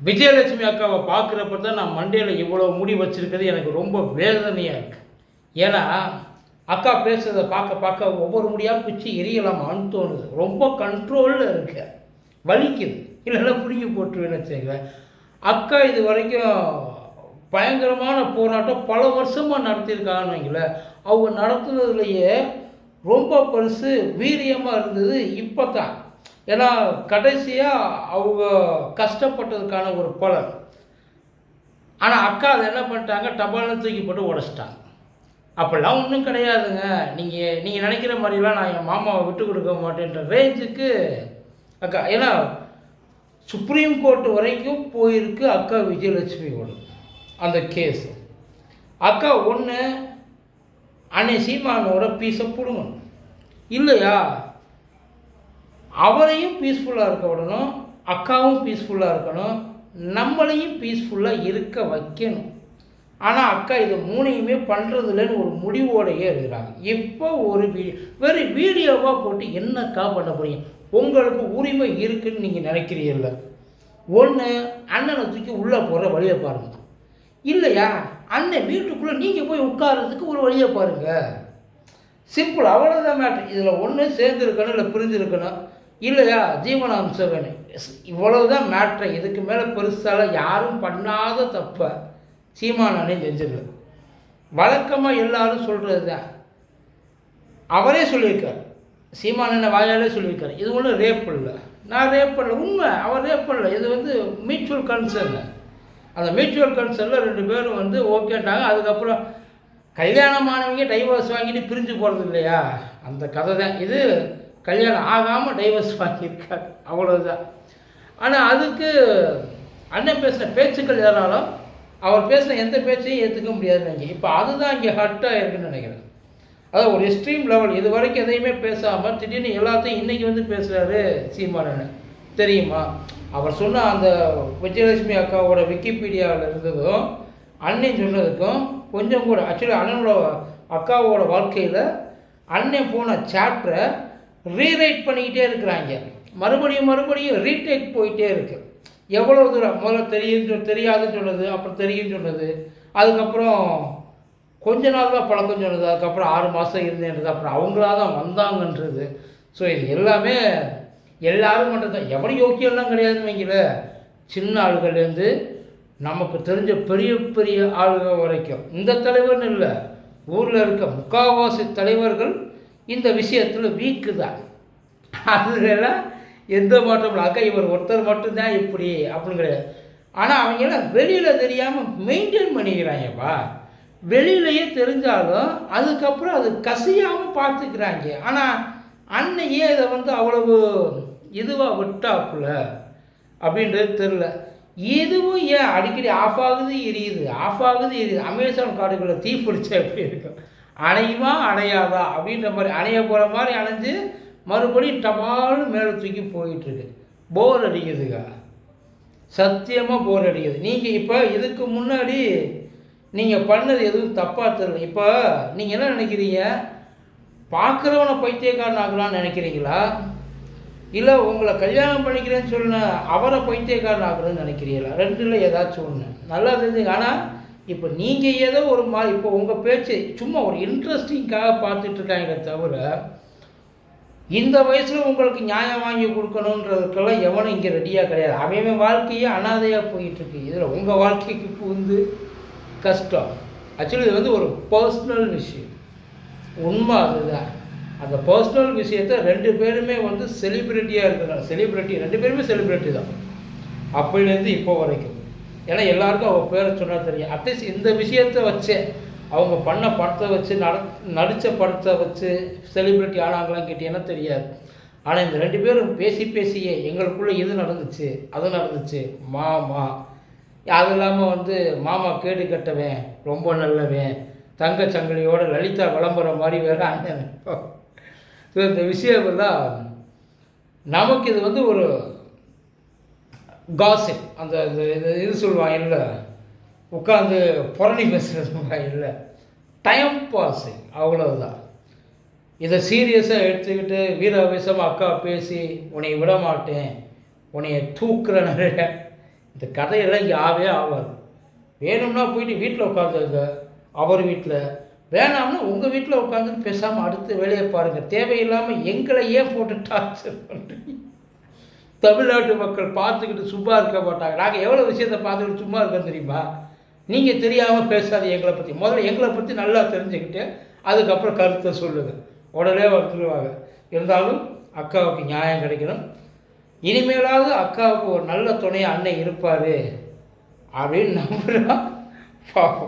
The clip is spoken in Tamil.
விஜயலட்சுமி அக்காவை பார்க்குறப்ப தான் நான் மண்டையில் இவ்வளோ முடி வச்சுருக்கிறது எனக்கு ரொம்ப வேதனையாக இருக்குது ஏன்னா அக்கா பேசுகிறத பார்க்க பார்க்க ஒவ்வொரு முடியாக பிச்சு எரியலாமான்னு தோணுது. ரொம்ப கண்ட்ரோலில் இருக்கு. வலிக்குது. இல்லைன்னா பிடிங்கி போட்டுருவேன்னு வச்சுங்க அக்கா இது வரைக்கும் பயங்கரமான போராட்டம் பல வருஷமாக நடத்தியிருக்காங்கன்னு வைங்களேன். அவங்க நடத்துனதுலேயே ரொம்ப பெருசு வீரியமாக இருந்தது இப்போ தான் ஏன்னா கடைசியாக அவங்க கஷ்டப்பட்டதுக்கான ஒரு பலன். ஆனால் அக்கா அதை என்ன பண்ணிட்டாங்க? டபால்னு தூக்கி போட்டு உடச்சிட்டாங்க. அப்படிலாம் ஒன்றும் கிடையாதுங்க. நீங்கள் நீங்கள் நினைக்கிற மாதிரிலாம் நான் என் மாமாவை விட்டு கொடுக்க மாட்டேன்ற ரேஞ்சுக்கு அக்கா ஏன்னா சுப்ரீம் கோர்ட் வரைக்கும் போயிருக்கு அக்கா விஜயலட்சுமியோட அந்த கேஸ் அக்கா ஒன்று அன்னை சீமானோட பீஸை பிடுங்கணும். இல்லையா? அவரையும் பீஸ்ஃபுல்லாக இருக்க விடணும் அக்காவும் பீஸ்ஃபுல்லாக இருக்கணும் நம்மளையும் பீஸ்ஃபுல்லாக இருக்க வைக்கணும். ஆனால் அக்கா இது மூணையுமே பண்ணுறதுலன்னு ஒரு முடிவோடையே இருக்கிறாங்க. இப்போ ஒரு வீடியோ வெறும் வீடியோவாக போட்டு என்னக்கா பண்ண முடியும்? உங்களுக்கு உரிமை இருக்குன்னு நீங்கள் நினைக்கிறீர்கள்? ஒன்று அண்ணனை தூக்கி உள்ளே போகிற வழியை பாருங்க. இல்லையா? அண்ணன் வீட்டுக்குள்ளே நீங்கள் போய் உட்கார்றதுக்கு ஒரு வழியை பாருங்கள் சிம்பிள் அவ்வளோதான் மேட்ரு இதில் ஒன்று சேர்ந்துருக்கணும் இல்லை பிரிஞ்சிருக்கணும் இல்லையா? ஜீவனாம்சம் இவ்வளவு இவ்வளவுதான் மேட்ரு இதுக்கு மேலே பெருசால் யாரும் பண்ணாத தப்பை சீமானே செஞ்சிடல வழக்கமாக எல்லாரும் சொல்கிறது தான் அவரே சொல்லியிருக்கார். சீமானண்ண வாயாலே சொல்லியிருக்காரு. இது ஒன்றும் ரேப் இல்லை. நான் ரேப் பண்ணல உண்மை. அவர் ரேப் பண்ணல இது வந்து மியூச்சுவல் கன்சர்னு அந்த மியூச்சுவல் கன்சர்னில் ரெண்டு பேரும் வந்து ஓகேட்டாங்க அதுக்கப்புறம் கல்யாணமானவங்க டைவர்ஸ் வாங்கிட்டு பிரிஞ்சு போகிறது இல்லையா? அந்த கதை தான் இது கல்யாணம் ஆகாமல் டைவர்ஸ் பண்ணியிருக்காரு. அவ்வளோதான் ஆனால் அதுக்கு அண்ணன் பேசின பேச்சுக்கள் எதனாலும் அவர் பேசின எந்த பேச்சையும் ஏற்றுக்க முடியாதுன்னு நினைக்கிறேன். இப்போ அதுதான் இங்கே ஹர்ட்டாக இருக்குன்னு நினைக்கிறேன். அதாவது ஒரு எக்ஸ்ட்ரீம் லெவல் இது வரைக்கும் எதையுமே பேசாமல் திடீர்னு எல்லாத்தையும் இன்றைக்கி வந்து பேசுகிறாரு சீமானன் தெரியுமா? அவர் சொன்ன அந்த விஜயலட்சுமி அக்காவோட விக்கிபீடியாவில் இருந்ததும் அண்ணன் சொன்னதுக்கும் கொஞ்சம் கூட ஆக்சுவலி அண்ணனோட அக்காவோட வாழ்க்கையில் அண்ணன் போன சாப்டரை ரீரைட் பண்ணிக்கிட்டே இருக்கிறாங்க. மறுபடியும் மறுபடியும் ரீடேக் போயிட்டே இருக்கு. எவ்வளோ தூரம்? முதல்ல தெரியும் தெரியாதுன்னு சொல்லுது அப்புறம் தெரியும்னு சொன்னது அதுக்கப்புறம் கொஞ்ச நாள் தான் பழக்கம் சொன்னது அதுக்கப்புறம் ஆறு மாதம் இருந்தேன்றது அப்புறம் அவங்களா தான் வந்தாங்கன்றது. ஸோ இது எல்லாமே எல்லாரும் பண்ணுறது தான் எவனும் யோக்கியம்லாம் கிடையாதுன்னு வைங்கள. சின்ன ஆளுகள்லேருந்து நமக்கு தெரிஞ்ச பெரிய பெரிய ஆளுகள் வரைக்கும். இந்த தலைவர்னு இல்லை. ஊரில் இருக்க முக்காவாசி தலைவர்கள் இந்த விஷயத்தில் வீக்கு தான் அதுலாம் எந்த மாற்றம் அக்கா இவர் ஒருத்தர் மட்டும்தான் இப்படி அப்படின்னு கிடையாது. ஆனால் அவங்கெல்லாம் வெளியில் தெரியாமல் மெயின்டைன் பண்ணிக்கிறாங்கப்பா வெளியிலையே தெரிஞ்சாலும் அதுக்கப்புறம் அது கசியாமல் பார்த்துக்கிறாங்க. ஆனால் அன்னையே இதை வந்து அவ்வளவு இதுவாக விட்டாப்புல அப்படின்றது தெரில இதுவும் ஏன் அடிக்கடி ஆஃப் ஆகுது எரியுது? ஆஃப் ஆகுது எரியுது. அமேசான் காடுகளை தீ பிடிச்சா எப்படி இருக்கும்? அணையுமா அணையாதா அப்படின்ற மாதிரி அணைய போகிற மாதிரி அணைஞ்சு மறுபடியும் டபால்னு மேலே தூக்கி போயிட்டுருக்கு. போர் அடிக்குதுக்கா. சத்தியமாக போர் அடிக்குது. நீங்கள் இப்போ இதுக்கு முன்னாடி நீங்கள் பண்ணது எதுவும் தப்பாக தெரியல. இப்போ நீங்கள் என்ன நினைக்கிறீங்க? பார்க்குறவனை பைத்தியக்காரன் ஆகலாம்னு நினைக்கிறீங்களா? இல்லை உங்களை கல்யாணம் பண்ணிக்கிறேன்னு சொன்ன அவரை பைத்தியக்காரன் ஆகணும்னு நினைக்கிறீங்களா? ரெண்டுல ஏதாச்சும் ஒன்று நல்லா தெரிஞ்சுங்க. ஆனால் இப்போ நீங்கள் ஏதோ ஒரு மா இப்போ உங்கள் பேச்சு சும்மா ஒரு இன்ட்ரெஸ்டிங்காக பார்த்துட்ருக்காங்களே தவிர இந்த வயசில் உங்களுக்கு நியாயம் வாங்கி கொடுக்கணுன்றதுக்கெல்லாம் எவனும் இங்கே ரெடியாக கிடையாது. அவன் வாழ்க்கையே அனாதையாக போயிட்டுருக்கு. இதில் உங்கள் வாழ்க்கைக்கு புகுந்து கஷ்டம். ஆக்சுவலி இது வந்து ஒரு பர்சனல் விஷயம். உண்மை அதுதான். அந்த பர்சனல் விஷயத்த ரெண்டு பேருமே வந்து செலிப்ரிட்டியாக இருக்கிறாங்க. செலிப்ரிட்டி ரெண்டு பேருமே செலிப்ரிட்டி தான். அப்போலேருந்து இப்போ வரைக்கும். ஏன்னா எல்லாருக்கும் அவங்க பேரை சொன்னால் தெரியும். அட்லீஸ்ட் இந்த விஷயத்தை வச்சே அவங்க பண்ண படத்தை வச்சு நட நடித்த படத்தை வச்சு செலிப்ரிட்டி ஆனாங்களான்னு கேட்டீங்கன்னா தெரியாது. ஆனால் இந்த ரெண்டு பேரும் பேசி பேசியே எங்களுக்குள்ளே இது நடந்துச்சு அது நடந்துச்சு. மாமா. அது இல்லாமல் வந்து மாமா கேடு கட்டவன் ரொம்ப நல்லவன் தங்க சங்கிலியோட லலிதா விளம்பரம் மாதிரி வேற அண்ணன். ஸோ இந்த விஷயமெல்லாம் நமக்கு இது வந்து ஒரு காசிப் அந்த இது இது சொல்லுவாங்க இல்லை? உட்காந்து புரணி பேசுகிறதுங்க இல்லை? டைம் பாஸிங் அவ்வளோதான் இதை சீரியஸாக எடுத்துக்கிட்டு வீராவேசமாக அக்கா பேசி உன்னை விட மாட்டேன் உன்னைய தூக்குற நிறைய இந்த கதையெல்லாம் யாவே ஆகாது வேணும்னா போயிட்டு வீட்டில் உட்காந்துருங்க அவர் வீட்டில் வேணாம்னா உங்கள் வீட்டில் உட்காந்துன்னு பேசாமல் அடுத்த வேலையை பாருங்கள் தேவையில்லாமல் எங்களை ஏன் போட்டு டார்ச்சர் பண்ணுறீங்க தமிழ்நாட்டு மக்கள் பார்த்துக்கிட்டு சும்மா இருக்க மாட்டாங்க. நாங்கள் எவ்வளோ விஷயத்தை பார்த்துக்கிட்டு சும்மா இருக்கோம் தெரியுமா? நீங்கள் தெரியாமல் பேசாது எங்களை பற்றி முதல்ல எங்களை பற்றி நல்லா தெரிஞ்சுக்கிட்டு அதுக்கப்புறம் கருத்தை சொல்லுங்கள் உடனே வந்துடுவாங்க இருந்தாலும் அக்காவுக்கு நியாயம் கிடைக்கணும். இனிமேலாவது அக்காவுக்கு ஒரு நல்ல துணையாக அண்ணன் இருப்பார் அப்படின்னு நம்புகிறோம் பார்ப்போம்